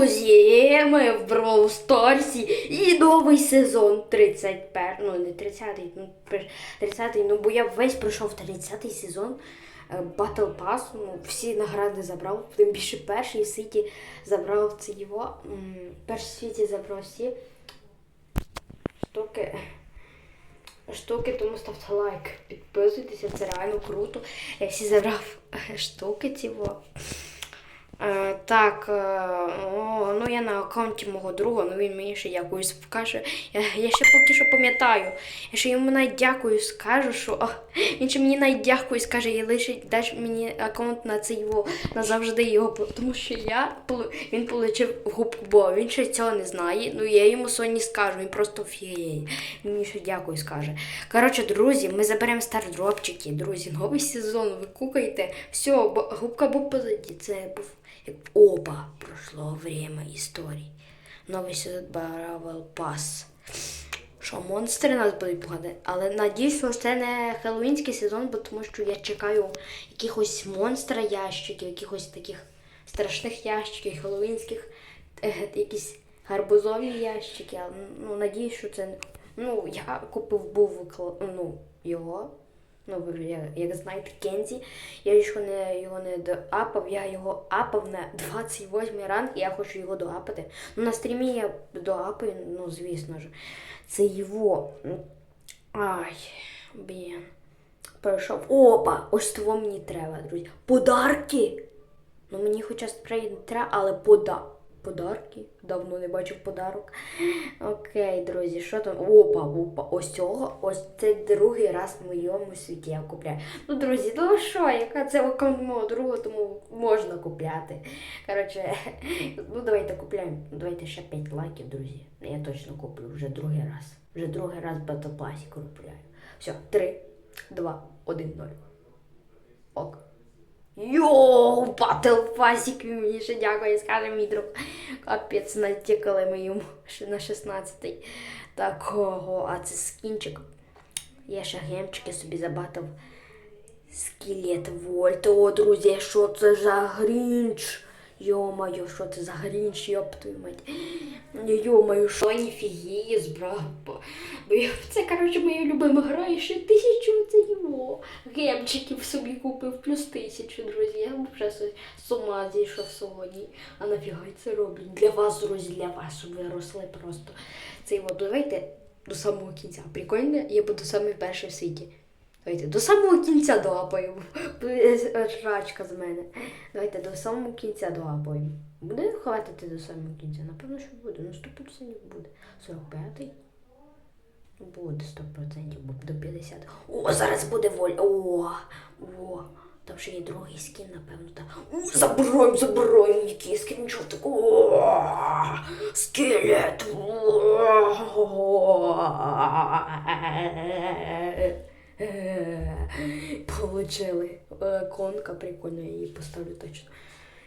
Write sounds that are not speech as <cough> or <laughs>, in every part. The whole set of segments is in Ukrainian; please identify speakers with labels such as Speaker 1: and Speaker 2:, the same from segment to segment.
Speaker 1: Друзі, ми в Brawl Старсі і новий сезон 31, ну не 30-й, ну 30-й, ну бо я весь пройшов 30-й сезон. е, Battle Pass, ну, всі награди забрав, тим більше перший в світі забрав це його. Перший в світі забрав всі штуки. Штуки, тому ставте лайк, підписуйтеся, це реально круто. Я всі забрав штуки ці. Е, так, е, о, ну я на аккаунті мого друга, ну він мені ще дякую скаже. Я, я ще поки що пам'ятаю. Я ще йому навіть дякую скажу, що о, він ще мені навіть дякую скаже, і лише даш мені аккаунт на цей його назавжди його, тому що я він отримав губку Бо, він ще цього не знає. Ну я йому сьогодні скажу, він просто фієє. Він мені ще дякую скаже. Коротше, друзі, ми заберемо стардропчики. Друзі, новий сезон, ви кукайте. Все, губка Боб позаді. Це був опа, пройшло время історій. Новий сезон Бравл Пас. Що монстри нас будуть пугати, але надіюсь, що це не хеллоуінський сезон, бо тому що я чекаю якихось монстра ящиків, якихось таких страшних ящиків, хеллоуінських, якісь гарбузові ящики. Але, ну, надіюсь, що це. Ну, я купив був ну, його. Ну, ви як, знаєте, Кензі. Я його не, його не доапав, я його апав на 28 ранг, і я хочу його доапати. Ну, на стрімі я доапаю, ну, звісно ж. Це його. Ай, блін. Пройшов. Опа! Ось того мені треба, друзі. Подарки! Ну мені хоча спрей не треба, але пода. Подарки. Давно не бачив подарок. Окей, друзі, що там? Опа, опа, ось цього. Ось це другий раз в моєму світі я купляю. Ну, друзі, ну що, яка це аккаунт мого друга, тому можна купляти. Коротше, ну давайте купляємо. Давайте ще 5 лайків, друзі. Я точно куплю вже другий раз. Вже другий раз Battle купляю. Все, 3, 2, 1, 0. Ок. Йоу, Батл Пасік мені ще дякує, скаже мій друг. Капець, натікали ми йому на 16-й. Такого, а це скінчик. Я ще гемчики собі забатив. Скелет Вольт. О, друзі, що це за грінч? Йо-моє, що це за грінч, йоп твою мать. <gasps> Йо-моє, що ніфігіє збрав. Це, коротше, моя любима гра, і ще тисячу це його. Гемчиків собі купив, плюс тисячу, друзі. Я вже з- ума зійшов сьогодні. А нафіга я це роблять? Для вас, друзі, для вас, щоб ви росли просто. Цей от, давайте до самого кінця. Прикольно, я буду самий перший в світі. Давайте до самого кінця долапаємо. Жрачка з мене. Давайте до самого кінця долапаємо. Буде хватити до самого кінця? Напевно, що буде. Ну 100% буде. 45-й. Буде 100%, бо до 50. О, зараз буде воля. О, о. Там ще є другий скін, напевно. Там. О, забираємо, забираємо, який скріншот. О, скелет. <laughs> Получили. Е, Конка прикольно, я її поставлю точно.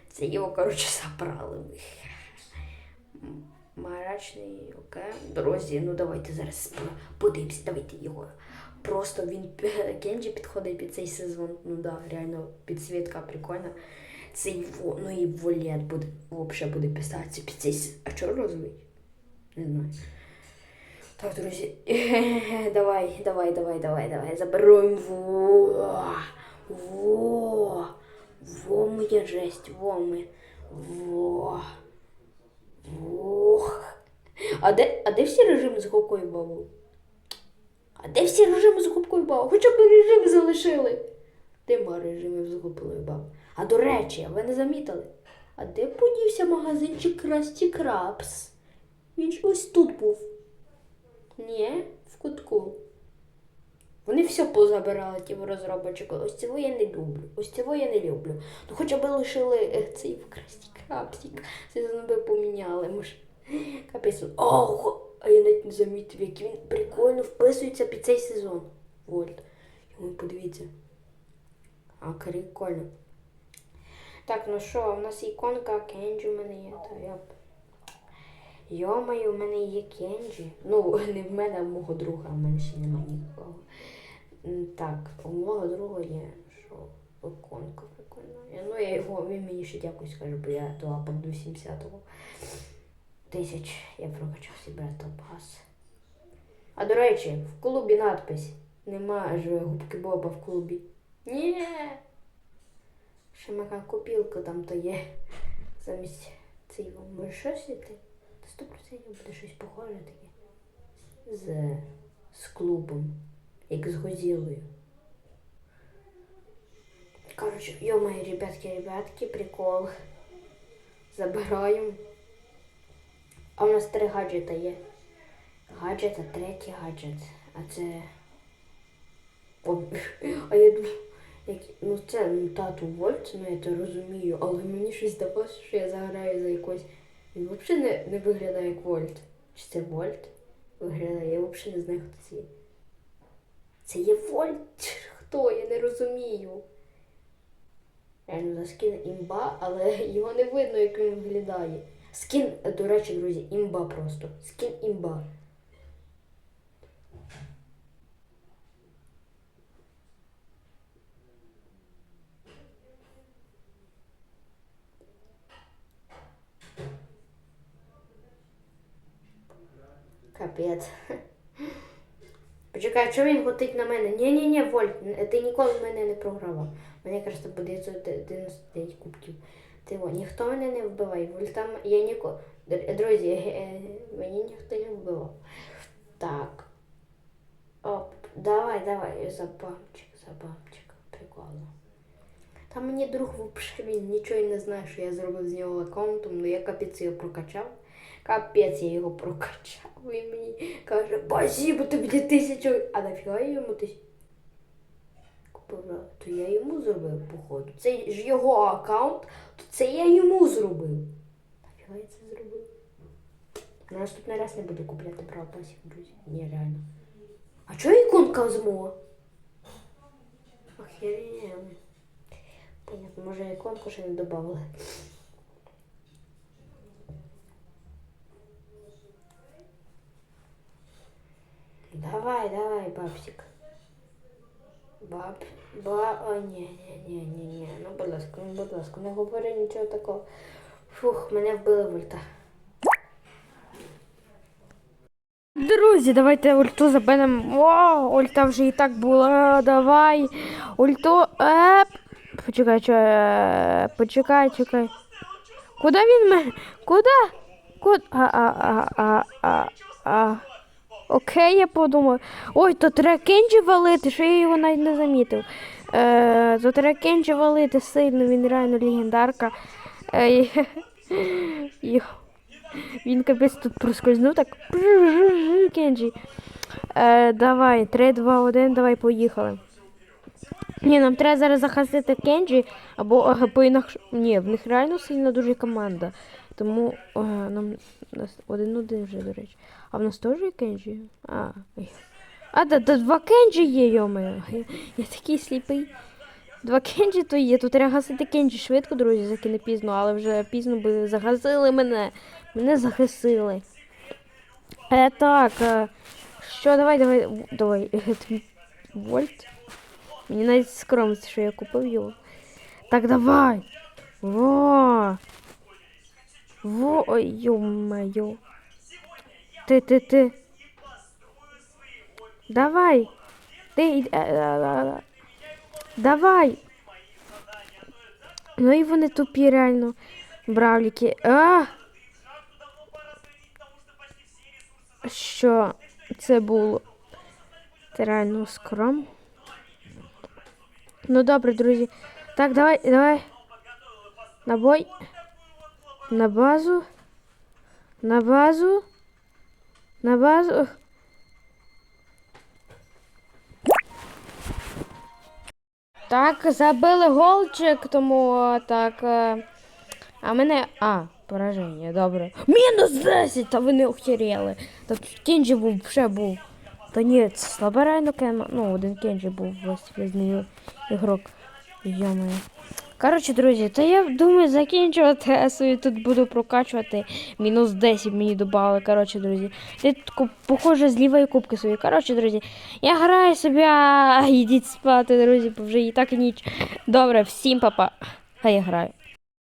Speaker 1: Це його, коротше, забрали. Марачний, окей. Друзі, ну давайте зараз подивимося, давайте його. Просто він Кенджі підходить під цей сезон. Ну да, реально підсвітка прикольна. Це його, ну і волет буде, взагалі буде писатися під цей сезон. А чого розовий? Не знаю. Так, друзі, <laughs> давай, давай, давай, давай, давай. Заберемо. Во, во, во, моя жесть, во ми. Во. Ох. А де, а де всі режими з губкою бабу? А де всі режими з губкою бабу? Хоча б режими залишили. Нема режимів з губкою бабу. А до речі, ви не замітили? А де подівся магазинчик Красті Крабс? Він ж ось тут був. Ні, в кутку. Вони все позабирали, ті розробочок. Ось цього я не люблю. Ось цього я не люблю. Ну хоча б лишили е, цей красний крапсик. Сезон би поміняли. Може. Капець. Ого! А я навіть не замітив, як він прикольно вписується під цей сезон. Вольт. Йому подивіться. А, прикольно. Так, ну що, у нас іконка Кенджі мене є, то я. Йомаю, у мене є Кенджі. Ну, не в мене, а в мого друга, в мене ще немає нікого. Так, у мого друга є. Що? Іконка прикольна. Ну, я його, він мені ще дякую скаже, бо я до 70-го. Тисяч я прокачав собі Battle А до речі, в клубі надпись. Нема ж губки Боба в клубі. Ні. Ще моя копілка там то є. Замість цієї може щось іти? Та 100% буде щось похоже таке. З, з клубом. Як з Годзілою. Короче, ё-моё, ребятки, ребятки, прикол. Забираємо. А у нас три гаджета є. Гаджет, а третій гаджет. А це. О, <laughs> а я думаю, як... ну це ну, тату Вольт, ну я то розумію, але мені щось здалося, що я заграю за якось. Він взагалі не, не виглядає як Вольт. Чи це Вольт? Виглядає, я взагалі не знаю, хто це є. Це є Вольт? Хто? Я не розумію. Реально, за скін імба, але <laughs> його не видно, як він виглядає. Скін, до речі, друзі, імба просто. Скін імба. Капець. Почекай, що він готить на мене? Ні-ні-ні, Вольт, ти ніколи мене не програвав. Мені кажеться, по 999 кубків. Ти о, ніхто мене не вбиває. Вольтам я ніколи. Друзі, е, мені ніхто не вбивав. Так. Оп, давай, давай, за бамчик, за бамчик. Прикольно. Там мені друг взагалі він нічого не знає, що я зробив з нього аккаунтом, ну я капець його прокачав. Капець я його прокачав. Він мені каже, спасибо тобі для тисячу. А нафіга я йому тисячу? То я йому зробив, походу. Це ж його аккаунт, то це я йому зробив. Нафіга я це зробив? На наступний раз не буду купляти правопасів, друзі. Ні, реально. А чого іконка з мо? Охеренно. Понятно, може іконку ще не додавали. Давай, давай, бабсик. Баб, ба, о, ні, ні, ні, ні, ні. Ну, будь ласка, ну, будь ласка, не говори нічого такого. Фух, мене вбили вольта. Друзі, давайте ульту заберемо. О, ульта вже і так була. Давай. Ульту. Еп. Почекай, що. е, Почекай, чекай. Куди він мене? Куди? Куди? А, а, а, а, а. Окей, я подумав. Ой, то треба Кенджі валити, що я його навіть не замітив. Е, то треба Кенджі валити сильно, він реально легендарка. Е. <laughs> Він капець тут проскользнув так. <laughs> Кенджі. Е, давай, 3, 2, 1, давай, поїхали. Ні, нам треба зараз захистити Кенджі, або по інакше. Ні, в них реально сильна дуже команда. Тому е, нам у нас один-один вже, до речі. А в нас теж є Кенджі? А, а да, да, два Кенджі є, йомаю. Я, я такий сліпий. Два Кенджі то є. Тут треба гасити Кенджі швидко, друзі, заки не пізно, але вже пізно би загасили мене. Мене загасили. Е, так. Е, що, давай, давай, давай. Вольт. Мені навіть скромність, що я купив його. Так, давай. Во. Во, ой, ё-моё. Ты, ты, ты. Давай. Ты, э, э, э, давай. Ну і вони тупі, реально. Бравліки. А! Що це було? Це реально скром. Ну добре, друзі. Так, давай, давай. На бой. На базу. На базу. На базу. Так, забили голчик, тому е, так. е, А мене. А, пораження, добре. Мінус 10! Та ви не охеріли. Та тут Кенджі був, ще був. Та ні, це слабе реально кема. Ну, один Кенджі був весь ігрок. Йомаю. Коротше, друзі, то я думаю закінчувати свою тут буду прокачувати. Мінус 10 мені додали. Коротше, друзі. Ти тут, похоже, з лівої кубки свої. Коротше, друзі, я граю собі, а йдіть спати, друзі, бо вже і так ніч. Добре, всім папа. А я граю.